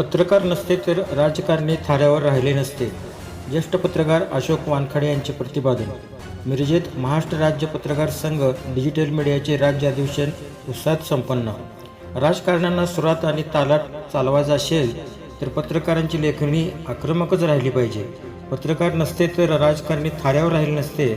पत्रकार नसते तर राजकारणी थाऱ्यावर राहिले नसते. ज्येष्ठ पत्रकार अशोक वानखडे यांचे प्रतिपादन. मिरजेत महाराष्ट्र राज्य पत्रकार संघ डिजिटल मीडियाचे राज्य अधिवेशन उत्साहात संपन्न. राजकारण्यांना सुरात आणि तालात चालवायचा असेल तर पत्रकारांची लेखणी आक्रमकच राहिली पाहिजे. पत्रकार नसते तर राजकारणी थाऱ्यावर राहिले नसते.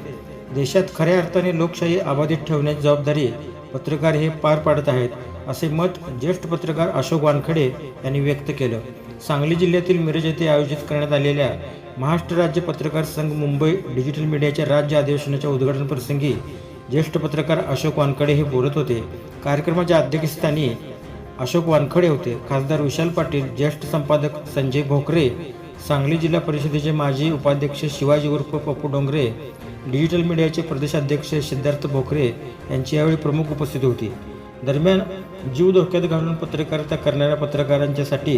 देशात खऱ्या अर्थाने लोकशाही अबाधित ठेवण्याची जबाबदारी पत्रकार हे पार पाडत आहेत असे मत ज्येष्ठ पत्रकार अशोक वानखडे यांनी व्यक्त केलं. सांगली जिल्ह्यातील मिरज येथे आयोजित करण्यात आलेल्या महाराष्ट्र राज्य पत्रकार संघ मुंबई डिजिटल मीडियाच्या राज्य अधिवेशनाच्या उद्घाटन प्रसंगी ज्येष्ठ पत्रकार अशोक वानखडे हे बोलत होते. कार्यक्रमाच्या अध्यक्षस्थानी अशोक वानखडे होते. खासदार विशाल पाटील ज्येष्ठ संपादक संजय भोकरे सांगली जिल्हा परिषदेचे माजी उपाध्यक्ष शिवाजी उर्फ पप्पू डोंगरे डिजिटल मीडियाचे प्रदेशाध्यक्ष सिद्धार्थ भोकरे यांची यावेळी प्रमुख उपस्थिती होती. दरम्यान जीव धोक्यात घालून पत्रकारिता करणाऱ्या पत्रकारांच्यासाठी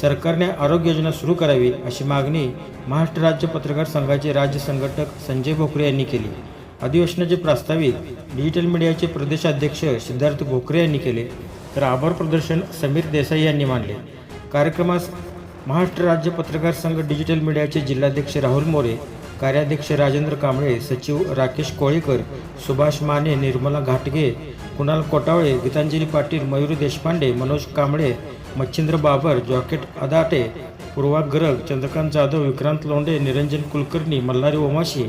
सरकारने आरोग्य योजना सुरू करावी अशी मागणी महाराष्ट्र राज्य पत्रकार संघाचे राज्य संघटक संजय भोकरे यांनी केली. अधिवेशनाचे प्रास्ताविक डिजिटल मीडियाचे प्रदेशाध्यक्ष सिद्धार्थ भोकरे यांनी केले. तर आभार प्रदर्शन समीर देसाई यांनी मांडले कार्यक्रमास महाराष्ट्र राज्य पत्रकार संघ डिजिटल मीडियाचे जिल्हाध्यक्ष राहुल मोरे कार्याध्यक्ष राजेंद्र कांबळे सचिव राकेश कोळीकर सुभाष माने निर्मला घाटगे कुणाल कोटावळे गीतांजली पाटील मयुरी देशपांडे मनोज कांबळे मच्छिंद्र बाबर जॉकेट अदाटे पूर्वा गरग चंद्रकांत जाधव विक्रांत लोंडे निरंजन कुलकर्णी मल्हारी ओमाशी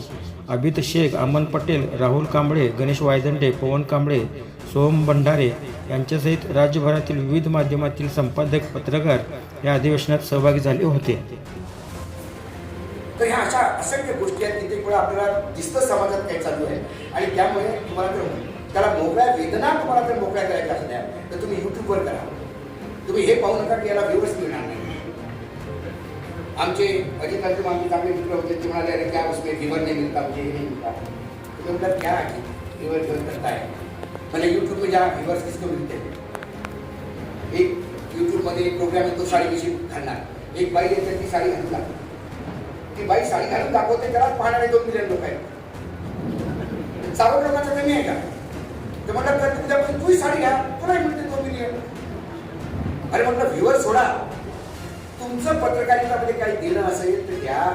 अभित शेख अमन पटेल राहुल कांबळे गणेश वायदंडे पवन कांबळे सोहम भंडारे यांच्यासहित राज्यभरातील विविध माध्यमातील संपादक पत्रकार या अधिवेशनात सहभागी झाले होते. तर ह्या अशा असंख्य गोष्टी आहेत की ते आपल्याला दिसतं समाजात काय चालू आहे. आणि त्यामुळे तुम्हाला जर त्याला मोकळ्या वेदना तुम्हाला जर मोकळ्या करायच्या असल्या तर तुम्ही युट्यूबवर करा. तुम्ही हे पाहू नका की याला व्ह्यूवर्स मिळणार नाही. आमचे अजित अंजुम आमचे चांगले मित्र होते ते म्हणाले अरे क्या उसमें लिव्हर नाही मिळतात आमचे हे नाही मिळतात तुम्ही म्हणतात क्या आहे? व्ह्यूवर घेऊन करता है म्हणजे यूट्यूब में जहाँ व्ह्यूवर्स किसको मिळते. एक यूट्यूबमध्ये एक प्रोग्राम येतो साडी कशी घालणार. एक बाई येते ती साडी घालून लागते ती बाई साडी घालून दाखवते त्याला पाहणारे दोन मिलियन लोक आहेत. सावध लोकांचं कमी आहे का? ते म्हटलं तर उद्यापासून तूही साडी घ्या तुलाही मिळते दोन मिलियन अरे म्हटलं व्ह्युअर सोडा. तुमचं पत्रकारितामध्ये काही देणं असेल तर द्या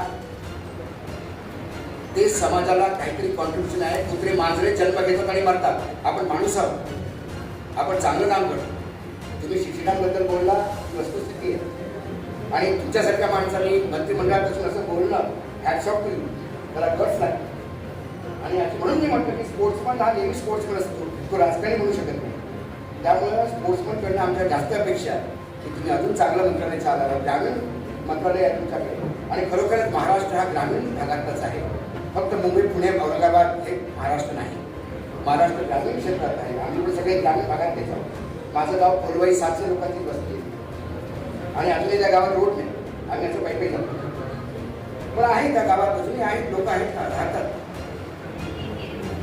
ते समाजाला काहीतरी कॉन्ट्रीब्युशन आहे. कुत्रे मांजरे जन्म घेतात आणि मरतात. आपण माणूस आहोत. आपण चांगलं काम करतो. तुम्ही शिक्षणाबद्दल बोलला वस्तुस्थिती आहे. आणि तुमच्यासारख्या माणसाने मंत्रिमंडळात बसून असं बोलणं हॅटशॉप केली मला त्याला गट्स लागते आणि म्हणून मी म्हटलं की स्पोर्ट्समन हा नेहमी स्पोर्ट्समन असतो. तो राजकारणी म्हणू शकत नाही. त्यामुळे स्पोर्ट्समनकडनं आमच्या जास्त अपेक्षा आहे. की तुम्ही अजून चांगलं मंत्रालय चालवा ग्रामीण मंत्रालय आहे तुमच्याकडे. आणि खरोखरच महाराष्ट्र हा ग्रामीण भागातलाच आहे. फक्त मुंबई पुणे औरंगाबाद हे महाराष्ट्र नाही. महाराष्ट्र ग्रामीण क्षेत्रात आहे. आम्ही पण सगळे ग्रामीण भागात घेतो माझं गाव फुलवाई सातशे लोकांची वस्ती आहे. आणि अजूनही त्या गावात रोड नाही आम्ही असं पायी पायी जातो पण आहे त्या गावात अजूनही आहेत लोक आहेत राहतात.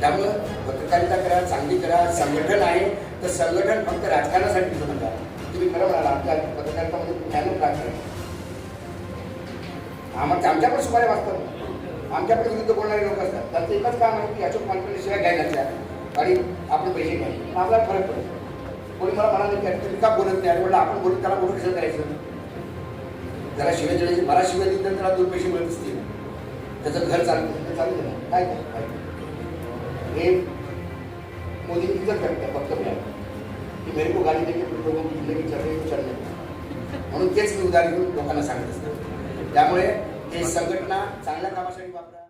त्यामुळं पत्रकारिता करा चांगली करा संघटन आहे. तर संघटन फक्त राजकारणासाठी म्हणतात. तुम्ही खरं म्हणाला आमच्या पत्रकारितामध्ये ज्ञान राजकारण आम्हाला आमच्या पण सुमारे वाचतात. आमच्याकडे विरुद्ध बोलणारे लोक असतात. त्यांचं एकच काम आहे की याच्या माणसाने शिवाय घ्यायला आणि आपण पैसे घ्यायचे आपला फरक पडतो. मला म्हणाले की का बोलत नाही? म्हटलं आपण बोलत त्याला बोलून कसं करायचं जरा शिवाय देण्याची मला शिवाय दिली तर त्याला दोन पैसे मिळत असतील. त्याचं घर चालतं चालू झालं काय हे मोदी इज्जत करते फक्त आहे की मेरे को गाली देके तुम लोगों की जिंदगी चल रही म्हणून तेच मी उदाहरण घेऊन लोकांना सांगत असतो. त्यामुळे हे संघटना चांगल्या कामासाठी वापरा.